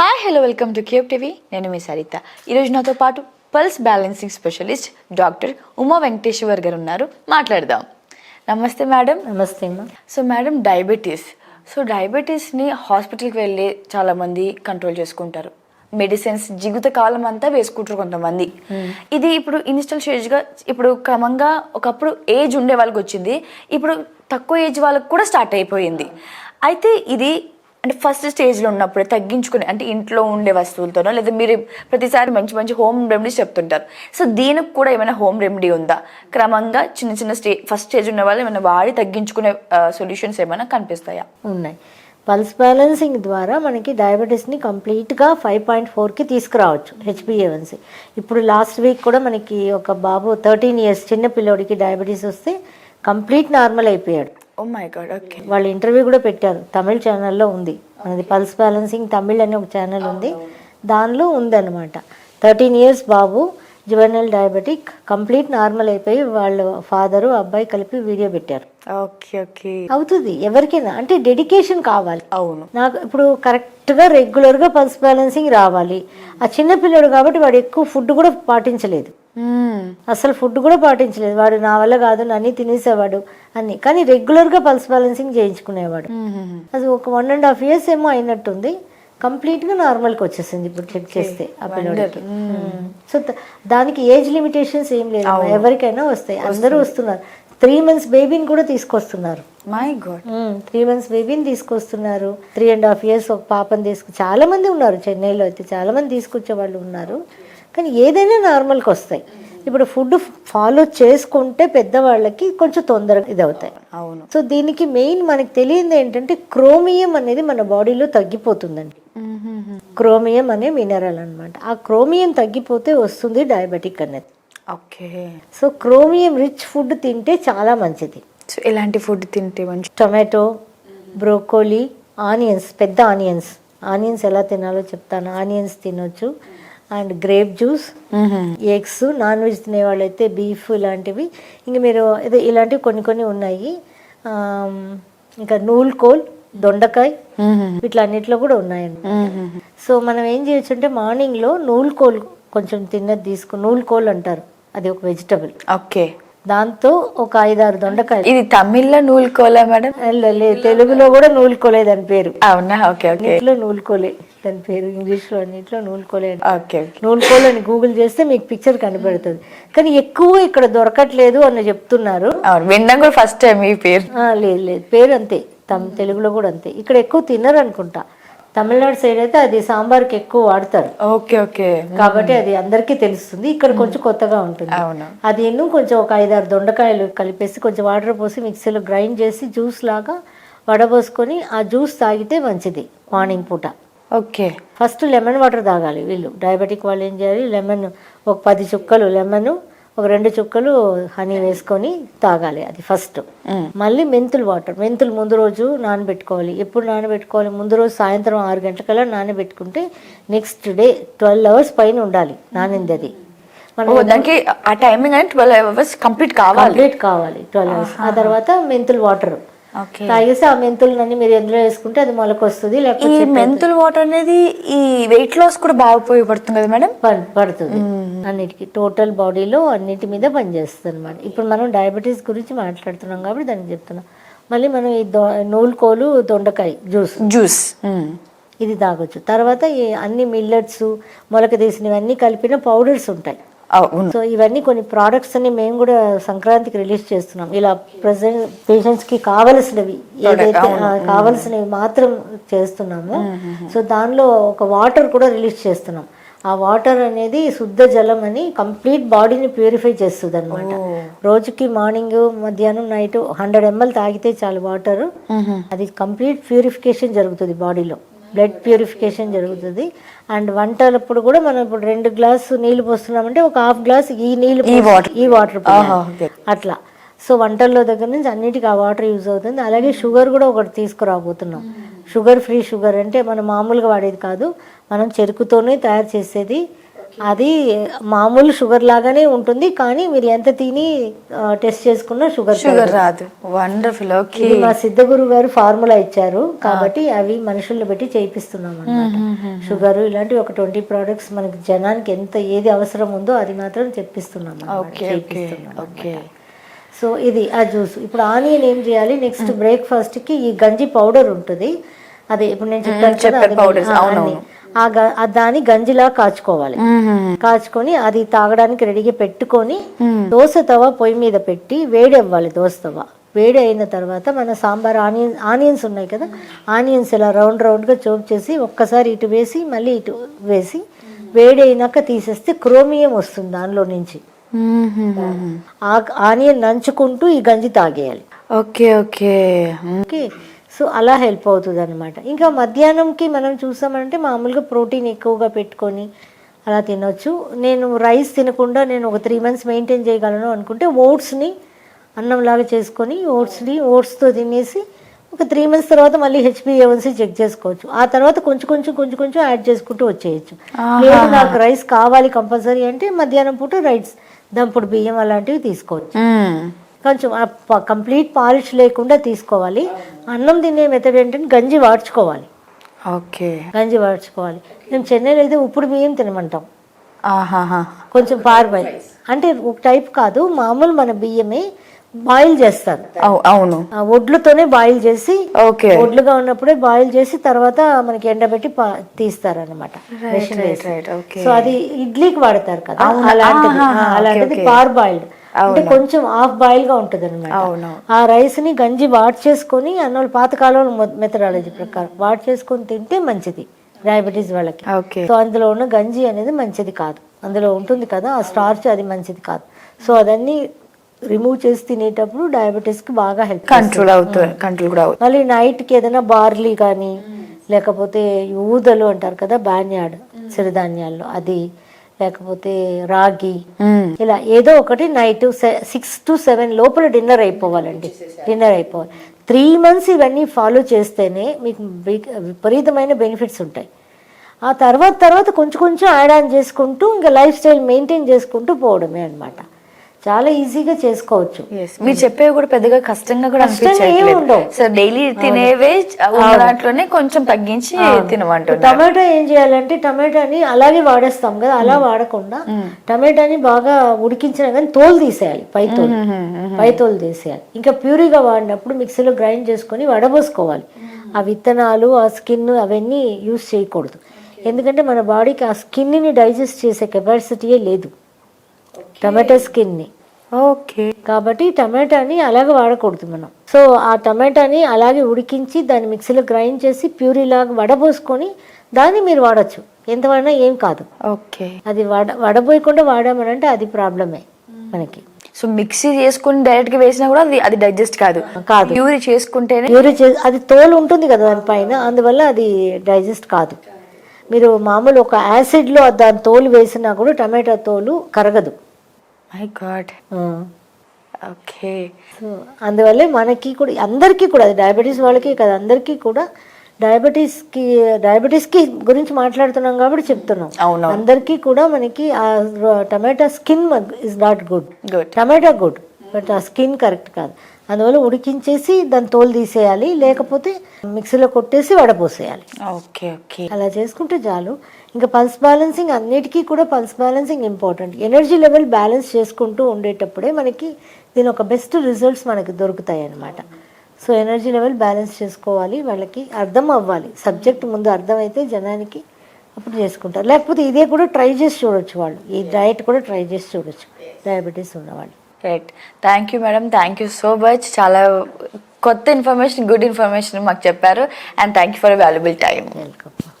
Hi hello welcome to Cube TV నేను మీ సరిత. ఈరోజు నాతో పాటు pulse balancing specialist doctor Uma Venkateshwar garu ఉన్నారు. మాట్లాడదాం. నమస్తే మేడం. నమస్తే సో మేడం డయాబెటీస్. సో డయాబెటీస్ని హాస్పిటల్కి వెళ్ళి చాలామంది కంట్రోల్ చేసుకుంటారు. మెడిసిన్స్ జీవిత కాలం అంతా వేసుకుంటారు కొంతమంది. ఇది ఇప్పుడు ఇనిషియల్ స్టేజ్గా ఇప్పుడు క్రమంగా ఒకప్పుడు ఏజ్ ఉండే వాళ్ళకి వచ్చింది. ఇప్పుడు తక్కువ ఏజ్ వాళ్ళకి కూడా స్టార్ట్ అయిపోయింది. అయితే ఇది అంటే ఫస్ట్ స్టేజ్లో ఉన్నప్పుడే తగ్గించుకుని అంటే ఇంట్లో ఉండే వస్తువులతోనో లేదా మీరు ప్రతిసారి మంచి మంచి హోమ్ రెమెడీస్ చెప్తుంటారు. సో దీనికి కూడా ఏమైనా హోమ్ రెమెడీ ఉందా? క్రమంగా చిన్న చిన్న స్టే ఫస్ట్ స్టేజ్ ఉన్న వాళ్ళు ఏమైనా వాడి తగ్గించుకునే సొల్యూషన్స్ ఏమైనా కనిపిస్తాయా? ఉన్నాయి. పల్స్ బ్యాలెన్సింగ్ ద్వారా మనకి డయాబెటీస్ని కంప్లీట్గా ఫైవ్ పాయింట్ ఫోర్కి తీసుకురావచ్చు హెచ్బిఏవన్సీ ఇప్పుడు లాస్ట్ వీక్ కూడా మనకి ఒక బాబు థర్టీన్ ఇయర్స్ చిన్న పిల్లోడికి డయాబెటీస్ వస్తే కంప్లీట్ నార్మల్ అయిపోయాడు. ఓ మై గాడ్ ఓకే వాళ్ళు ఇంటర్వ్యూ కూడా పెట్టారు. తమిళ ఛానల్లో ఉంది. మనది పల్స్ బ్యాలెన్సింగ్ తమిళ్ అని ఒక ఛానల్ ఉంది. దానిలో ఉందన్నమాట. థర్టీన్ ఇయర్స్ బాబు జువెనల్ డయాబెటిక్ కంప్లీట్ నార్మల్ అయిపోయి వాళ్ళ ఫాదరు అబ్బాయి కలిపి వీడియో పెట్టారు. ఓకే ఓకే అవుతుంది. ఎవరికైనా అంటే డెడికేషన్ కావాలి. అవును. నాకు ఇప్పుడు కరెక్ట్గా రెగ్యులర్గా పల్స్ బ్యాలెన్సింగ్ రావాలి. ఆ చిన్న పిల్లడు కాబట్టి వాడు ఎక్కువ ఫుడ్ కూడా పాటించలేదు. అసలు ఫుడ్ కూడా పాటించలేదు. వాడు నా వల్ల కాదు అన్నీ తినేసేవాడు అన్ని కానీ రెగ్యులర్గా పల్స్ బ్యాలెన్సింగ్ చేయించుకునేవాడు. అది ఒక వన్ అండ్ హాఫ్ ఇయర్స్ ఏమో అయినట్టుంది. కంప్లీట్గా నార్మల్కి వచ్చేసింది ఇప్పుడు చెక్ చేస్తే ఆ పిల్లడికి. సో దానికి ఏజ్ లిమిటేషన్స్ ఏం లేదు ఎవరికైనా వస్తాయి. అందరూ వస్తున్నారు. త్రీ మంత్స్ బేబీని కూడా తీసుకొస్తున్నారు. మై గాడ్ త్రీ మంత్స్ బేబీని తీసుకొస్తున్నారు. త్రీ అండ్ హాఫ్ ఇయర్స్ ఒక పాపని తీసుకు చాలా మంది ఉన్నారు. చెన్నైలో అయితే చాలా మంది తీసుకొచ్చే వాళ్ళు ఉన్నారు. కానీ ఏదైనా నార్మల్కి వస్తాయి. ఇప్పుడు ఫుడ్ ఫాలో చేసుకుంటే పెద్దవాళ్ళకి కొంచెం తొందరగా ఇది అవుతాయి అవును. సో దీనికి మెయిన్ మనకి తెలియంది ఏంటంటే క్రోమియం అనేది మన బాడీలో తగ్గిపోతుందండి. క్రోమియం అనే మినరల్ అన్నమాట. ఆ క్రోమియం తగ్గిపోతే వస్తుంది డయాబెటిక్ అనేది. Okay. So chromium rich food తింటే చాలా మంచిది. సో ఎలాంటి ఫుడ్ తింటే మంచి? టొమాటో బ్రోకోలీ ఆనియన్స్ పెద్ద ఆనియన్స్ ఆనియన్స్ ఎలా తినాలో చెప్తాను. ఆనియన్స్ తినొచ్చు. And grape juice eggs non veg తినే వాళ్ళైతే బీఫ్ ఇలాంటివి ఇంక మీరు ఇది ఇలాంటివి కొన్ని కొన్ని ఉన్నాయి. ఇంకా నూల్కోల్ దొండకాయ వీటిలన్నిట్లో కూడా ఉన్నాయండి. సో మనం ఏం చేయొచ్చు అంటే మార్నింగ్లో నూల్కోల్ కొంచెం తిన్నది తీసుకు నూల్కోల్ అంటారు. అది ఒక వెజిటబుల్. ఓకే. దాంతో ఒక ఐదారు దొండకాయలు. ఇది తమిళ్ళో నూలుకోలే మేడం? లే- లే తెలుగులో కూడా నూలుకోలే దాని పేరు. అవునా? Okay okay. నూలుకోలే దాని పేరు. ఇంగ్లీష్లో అన్నిట్లో నూలుకోలే. ఓకే నూలుకోలు అని గూగుల్ చేస్తే మీకు పిక్చర్ కనబడుతుంది కానీ ఎక్కువ ఇక్కడ దొరకట్లేదు అని చెప్తున్నారు. విన్నాం కూడా ఫస్ట్ టైం ఈ పేరు. లేదు లేదు. పేరు అంతే. తమ్ తెలుగులో కూడా అంతే. ఇక్కడ ఎక్కువ తినరు అనుకుంటా తమిళనాడు సైడ్ అయితే అది సాంబార్కి ఎక్కువ వాడతారు. Okay okay. కాబట్టి అది అందరికీ తెలుస్తుంది. ఇక్కడ కొంచెం కొత్తగా ఉంటుంది. అవును. అది ఎన్నో కొంచెం ఒక ఐదారు దొండకాయలు కలిపేసి కొంచెం వాటర్ పోసి మిక్సీలో గ్రైండ్ చేసి జ్యూస్ లాగా వడబోసుకొని ఆ జ్యూస్ తాగితే మంచిది మార్నింగ్ పూట. ఓకే. ఫస్ట్ లెమన్ వాటర్ తాగాలి వీళ్ళు. డయాబెటిక్ వాళ్ళు ఏం చేయాలి? లెమన్ ఒక పది చుక్కలు లెమన్ ఒక రెండు చుక్కలు హనీ వేసుకొని తాగాలి అది ఫస్ట్. మళ్ళీ మెంతులు వాటర్. మెంతులు ముందు రోజు నానబెట్టుకోవాలి. ఎప్పుడు నానబెట్టుకోవాలి? ముందు రోజు సాయంత్రం ఆరు గంటలకల్లా నానబెట్టుకుంటే నెక్స్ట్ డే ట్వెల్వ్ అవర్స్ పైన ఉండాలి నానింది అది. దానికి ఆ టైమింగ్ ట్వెల్వ్ అవర్స్ కంప్లీట్ కావాలి. కంప్లీట్ కావాలి ట్వెల్వ్ అవర్స్. ఆ తర్వాత మెంతులు వాటర్. తాగేసి ఆ మెంతులన్నీ మీరు ఎందులో వేసుకుంటే అది మొలకొస్తుంది ఈ లేకపోతే మెంతుల్ వాటర్ అనేది ఈ వెయిట్ లాస్ కూడా బాగా ఉపయోగపడుతుంది కదా మేడం? పడ్- పడుతుంది. అన్నిటికి టోటల్ బాడీలో అన్నిటి మీద పనిచేస్తుంది అనమాట ఇప్పుడు మనం డయాబెటీస్ గురించి మాట్లాడుతున్నాం కాబట్టి దానికి చెప్తున్నాం. మళ్ళీ మనం ఈ దొ నూలుకోలు దొండకాయ జ్యూస్. జ్యూస్. ఇది తాగొచ్చు. తర్వాత ఈ అన్ని మిల్లెట్స్ మొలక తీసినవన్నీ కలిపిన పౌడర్స్ ఉంటాయి. సో ఇవన్నీ కొన్ని ప్రోడక్ట్స్ అని మేము కూడా సంక్రాంతికి రిలీజ్ చేస్తున్నాం. ఇలా ప్రజెంట్ పేషెంట్స్కి కావలసినవి ఏదైతే కావలసినవి మాత్రం చేస్తున్నాము సో దానిలో ఒక వాటర్ కూడా రిలీజ్ చేస్తున్నాం. ఆ వాటర్ అనేది శుద్ధ జలం అని కంప్లీట్ బాడీని ప్యూరిఫై చేస్తుంది అనమాట రోజుకి మార్నింగ్ మధ్యాహ్నం నైట్ హండ్రెడ్ ఎంఎల్ తాగితే చాలు వాటర్ అది కంప్లీట్ ప్యూరిఫికేషన్ జరుగుతుంది బాడీలో బ్లడ్ ప్యూరిఫికేషన్ జరుగుతుంది. అండ్ వంటలప్పుడు కూడా మనం ఇప్పుడు రెండు గ్లాసు నీళ్ళు పోస్తున్నామంటే ఒక హాఫ్ గ్లాస్ ఈ నీళ్ళు ఈ వాటర్ ఈ వాటర్. అట్లా. సో వంటల్లో దగ్గర నుంచి అన్నిటికీ ఆ వాటర్ యూజ్ అవుతుంది. అలాగే షుగర్ కూడా ఒకటి తీసుకురాబోతున్నాం. షుగర్ ఫ్రీ షుగర్ అంటే మనం మామూలుగా వాడేది కాదు. మనం చెరుకుతోనే తయారు చేసేది అది మామూలు షుగర్ లాగానే ఉంటుంది కానీ మీరు ఎంత తిని టెస్ట్ చేసుకున్నా షుగర్ షుగర్ రాదు. వండర్ఫుల్ ఓకే మా సిద్ధగురు గారు ఫార్ములా ఇచ్చారు కాబట్టి అవి మనుషుల్ని బట్టి చేయిస్తున్నాం అన్నమాట. షుగర్ ఇలాంటి ఒక ట్వంటీ ప్రోడక్ట్స్ మనకి జనానికి ఎంత ఏది అవసరం ఉందో అది మాత్రం తెప్పిస్తున్నాం అన్నమాట, ఓకే సో ఇది ఆ జ్యూస్. ఇప్పుడు ఆనియన్ ఏం చేయాలి? నెక్స్ట్ బ్రేక్ఫాస్ట్కి ఈ గంజి పౌడర్ ఉంటుంది. అదే ఇప్పుడు నేను చెప్పాను ఆ, దాన్ని గంజిలా కాచుకోవాలి. కాచుకొని అది తాగడానికి రెడీగా పెట్టుకొని దోశ తవ పొయ్యి మీద పెట్టి వేడి అవ్వాలి దోశ తవ వేడి అయిన తర్వాత మన సాంబార్ ఆనియన్ ఆనియన్స్ ఉన్నాయి కదా ఆనియన్స్ ఇలా రౌండ్ రౌండ్గా చోప్ చేసి ఒక్కసారి ఇటు వేసి మళ్ళీ ఇటు వేసి వేడి అయినాక తీసేస్తే క్రోమియం వస్తుంది దానిలో నుంచి. ఆ ఆనియన్ నంచుకుంటూ ఈ గంజి తాగేయాలి. Okay okay. ఓకే. సో అలా హెల్ప్ అవుతుంది అనమాట ఇంకా మధ్యాహ్నంకి మనం చూసామంటే మామూలుగా ప్రోటీన్ ఎక్కువగా పెట్టుకొని అలా తినొచ్చు. నేను రైస్ తినకుండా నేను ఒక త్రీ మంత్స్ మెయింటైన్ చేయగలను అనుకుంటే ఓట్స్ని అన్నంలాగా చేసుకొని ఓట్స్ని ఓట్స్తో తినేసి ఒక త్రీ మంత్స్ తర్వాత మళ్ళీ హెచ్బిఏవన్సీ చెక్ చేసుకోవచ్చు. ఆ తర్వాత కొంచెం కొంచెం కొంచెం కొంచెం యాడ్ చేసుకుంటూ వచ్చేయచ్చు. లేదు నాకు రైస్ కావాలి కంపల్సరీ అంటే మధ్యాహ్నం పూట రైస్ దంపుడు బియ్యం అలాంటివి తీసుకోవచ్చు. కొంచెం కంప్లీట్ పాలిష్ లేకుండా తీసుకోవాలి. అన్నం తినే మెథడ్ ఏంటంటే గంజి వాడ్చుకోవాలి. ఓకే. గంజి వాడ్చుకోవాలి. మేము చెన్నైలో అయితే ఉప్పుడు బియ్యం తినమంటాం. కొంచెం పార్బాయిల్ అంటే ఒక టైప్ కాదు మామూలు మన బియ్యమే బాయిల్ చేస్తారు. అవు- అవును. ఆ ఒడ్లతోనే బాయిల్ చేసి ఓకే. ఒడ్లుగా ఉన్నప్పుడే బాయిల్ చేసి తర్వాత మనకి ఎండబెట్టి తీస్తారు అనమాట సో అది ఇడ్లీకి వాడతారు కదా అలాంటిది. అలాంటిది. పార్ బాయిల్డ్ అంటే కొంచెం హాఫ్ బాయిల్గా ఉంటది అనమాట అవును. ఆ రైస్ని గంజి వాట్ చేసుకొని అన్నోళ్ళు పాతకాలంలో మెథడాలజీ ప్రకారం వాట్ చేసుకొని తింటే మంచిది డయాబెటీస్ వాళ్ళకి. సో అందులో ఉన్న గంజి అనేది మంచిది కాదు. అందులో ఉంటుంది కదా ఆ స్టార్చ్ అది మంచిది కాదు. సో అదన్నీ రిమూవ్ చేసి తినేటప్పుడు డయాబెటీస్కి బాగా హెల్ప్ కంట్రోల్ అవుతుంది కంట్రోల్ కూడా మళ్ళీ నైట్కి ఏదైనా బార్లీ కానీ లేకపోతే ఊదలు అంటారు కదా బాన్యాడ్ సిరిధాన్యాల్లో అది లేకపోతే రాగి. ఇలా ఏదో ఒకటి నైట్ సిక్స్ టు సెవెన్ లోపల డిన్నర్ అయిపోవాలండి. డిన్నర్ అయిపోవాలి. త్రీ మంత్స్ ఇవన్నీ ఫాలో చేస్తేనే మీకు విపరీతమైన బెనిఫిట్స్ ఉంటాయి. ఆ తర్వాత తర్వాత కొంచెం కొంచెం యాడ్ ఆన్ చేసుకుంటూ ఇంకా లైఫ్ స్టైల్ మెయింటైన్ చేసుకుంటూ పోవడమే అన్నమాట. చాలా ఈజీగా చేసుకోవచ్చు. మీరు చెప్పేవి కూడా పెద్దగా కష్టంగా కూడా కష్టంగా ఏం అనిపించట్లేదు. ఉండవు. సో డైలీ తినేవే దాంట్లోనే కొంచెం తగ్గించి తినమంటున్నారు టమాటా ఏం చేయాలంటే టమాటాని అలాగే వాడేస్తాం కదా అలా వాడకుండా టమాటాని బాగా ఉడికించిన కానీ తోలు తీసేయాలి పై తోలు. పై తోలు తీసేయాలి. ఇంకా ప్యూరీగా వాడినప్పుడు మిక్సీలో గ్రైండ్ చేసుకొని వడబోసుకోవాలి. ఆ విత్తనాలు ఆ స్కిన్ అవన్నీ యూస్ చేయకూడదు. ఎందుకంటే మన బాడీకి ఆ స్కిన్ని డైజెస్ట్ చేసే కెపాసిటీయే లేదు. టమాటా స్కిన్ని. ఓకే. కాబట్టి టమాటాని అలాగే వాడకూడదు మనం. సో ఆ టమాటాని అలాగే ఉడికించి దాన్ని మిక్సీలో గ్రైండ్ చేసి ప్యూరీ లాగా వడబోసుకొని దాన్ని మీరు వాడచ్చు. ఎంత వాడినా ఏం కాదు. ఓకే. అది వడ వడబోయకుండా వాడామనంటే అది ప్రాబ్లమే మనకి. సో మిక్సీ చేసుకుని డైరెక్ట్గా వేసినా కూడా అది అది డైజెస్ట్ కాదు. కాదు. ప్యూరీ చేసుకుంటేనే ప్యూరీ చే అది తోలు ఉంటుంది కదా దానిపైన అందువల్ల అది డైజెస్ట్ కాదు. మీరు మామూలు ఒక యాసిడ్లో దాని తోలు వేసినా కూడా టమాటా తోలు కరగదు. My god. ఓకే సో అందువల్లే మనకి కూడా అందరికీ కూడా అది డయాబెటీస్ వాళ్ళకి కదా అందరికీ కూడా డయాబెటీస్కి డయాబెటీస్కి గురించి మాట్లాడుతున్నాం కాబట్టి చెప్తున్నాం. అవును అందరికీ కూడా మనకి ఆ tomato skin is not good good tomato good but ఆ స్కిన్ కరెక్ట్ కాదు. అందువల్ల ఉడికించేసి దాని తోలు తీసేయాలి లేకపోతే మిక్సీలో కొట్టేసి వడపోసేయాలి. Okay okay. అలా చేసుకుంటే చాలు. ఇంకా పల్స్ బ్యాలెన్సింగ్ అన్నిటికీ కూడా pulse balancing important. Energy level balance చేసుకుంటూ ఉండేటప్పుడే మనకి దీని ఒక బెస్ట్ రిజల్ట్స్ మనకి దొరుకుతాయి అన్నమాట సో ఎనర్జీ లెవెల్ బ్యాలెన్స్ చేసుకోవాలి వాళ్ళకి అర్థం అవ్వాలి. సబ్జెక్ట్ ముందు అర్థమైతే జనానికి అప్పుడు చేసుకుంటారు. లేకపోతే ఇదే కూడా ట్రై చేసి చూడొచ్చు వాళ్ళు. ఈ డయట్ కూడా ట్రై చేసి చూడొచ్చు. డయాబెటీస్ ఉన్నవాళ్ళు. Right thank you madam thank you so much చాలా కొత్త ఇన్ఫర్మేషన్ గుడ్ ఇన్ఫర్మేషన్ మాకు చెప్పారు. And thank you for valuable time welcome